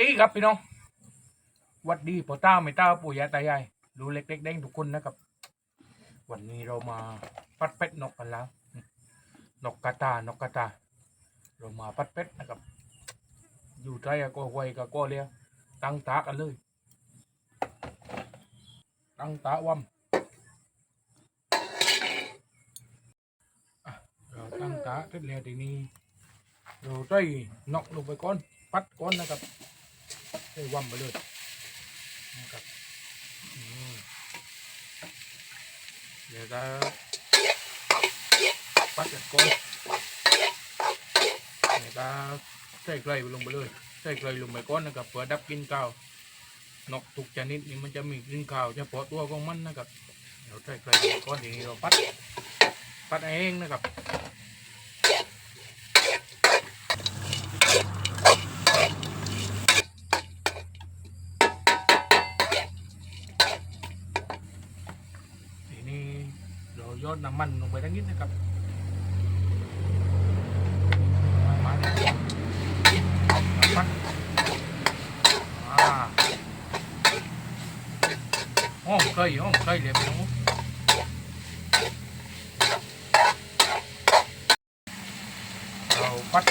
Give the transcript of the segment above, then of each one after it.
ดีครับพี่น้องวัดดีพ่อต้าไม่ต้าปู่ย่าตายายดูเล็กเล็กๆแดงทุกคนนะครับ วันนี้เรามาปัดเป็ดนกกันแล้ว นกกระตานกกระตา เรามาปัดเป็ดนะครับ อยู่ใจก็ไวก็ก็เลียตั้งตากันเลย ตั้งตาว่ำเราตั้งตาเสร็จแล้วทีนี้เราใส่นกลงไปก่อน ปัดก่อนนะครับ ใส่ว่ำไปเลยนะครับเดี๋ยวจะปัดกันก่อนเดี๋ยวจะใส่ไกลลงไปเลยใส่ไกลลงไปก่อนนะครับเพื่อดับกลินกาวนกทุกชนิดนี่มันจะมีกลินกาวเฉพาะตัวของมันนะครับเดี๋ยวใส่ไกลลงไปก่อนทีนี้เราปัดปัดเองนะครับ ทีนี้เรา ยอดน้ำมันลงไปทั้งนิดนะครับมาแล้วน้ำมันอ่าห้องเคยห้องเคยเลยพี่น้องเราปัด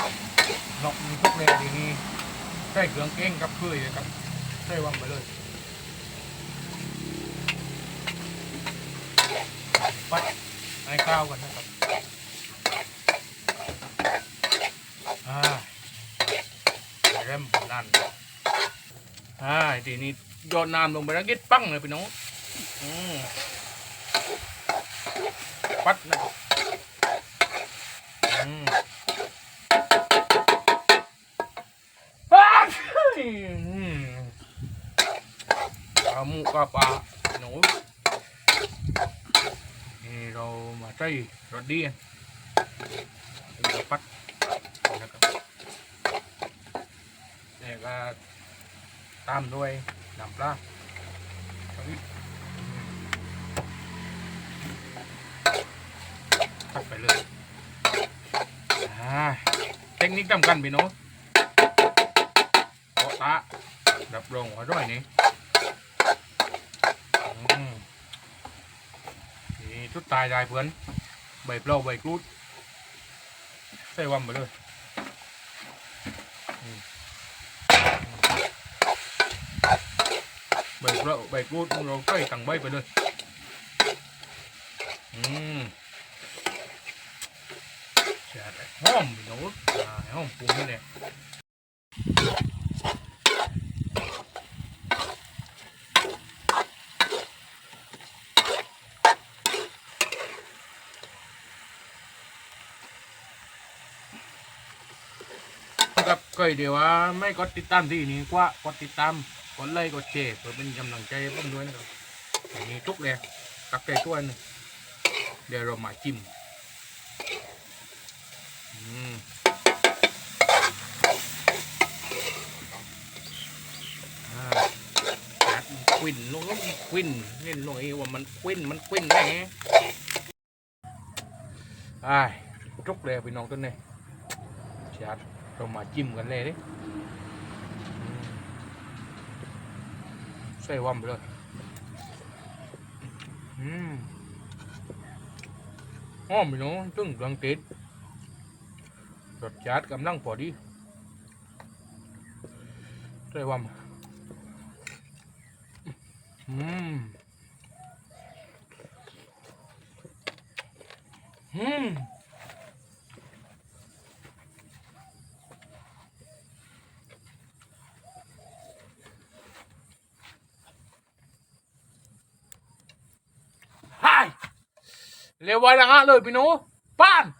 นกมีทุกเลยทีนี้ใส่เครื่องเก้งกับเคยเลยครับใส่วังไปเลย ปัดให้ข้าวกันนะครับอ่าเริ่มนั่นอ่าทีนี้โยนน้ำลงไปแล้วกิดปั้งเลยพี่น้องอืมปัดนะอืมอืมเอาหมูกระปลาพี่น้องนี่ เรามาใส่รสดีนเราปัดนะครับนี่ก็ตามด้วยน้ำปลาตักไปเลยเทคนิคสำคัญพี่น้องโปะตะรับรองอร่อยนี่อืม สุดตายได้เพื่อนใบเปล่าใบกรูดใส่วันไปเลยใบเปล่าใบกรูดเราใส่ตังใบไปเลยอืมแช่ได้หอมพี่น้องอ่าหอมปรุงนี่แหละ ก็เดี๋ยวว่าไม่กดติดตามที่นี่กว่ากดติดตามกดไลค์กดแชร์เพื่อเป็นกำลังใจให้ผมด้วยนะครับอันนี้ทุกเลยตักไก่ตัวนึงเดี๋ยวเรามาจิ้มอืมอัดควินลงแล้วมันควินเล่นลงไอ้ว่ามันควินมันควินแน่ไอ้ทุกเลยพี่น้องต้นนี่จัด เรามาจิ้มกันเลยดิอืมใส่ว่ำไปเลยอืมหอมพี่น้องตึ้งดังติดรสชาติกำลังพอดีใส่ว่ำอืมอืม hai เร็วไ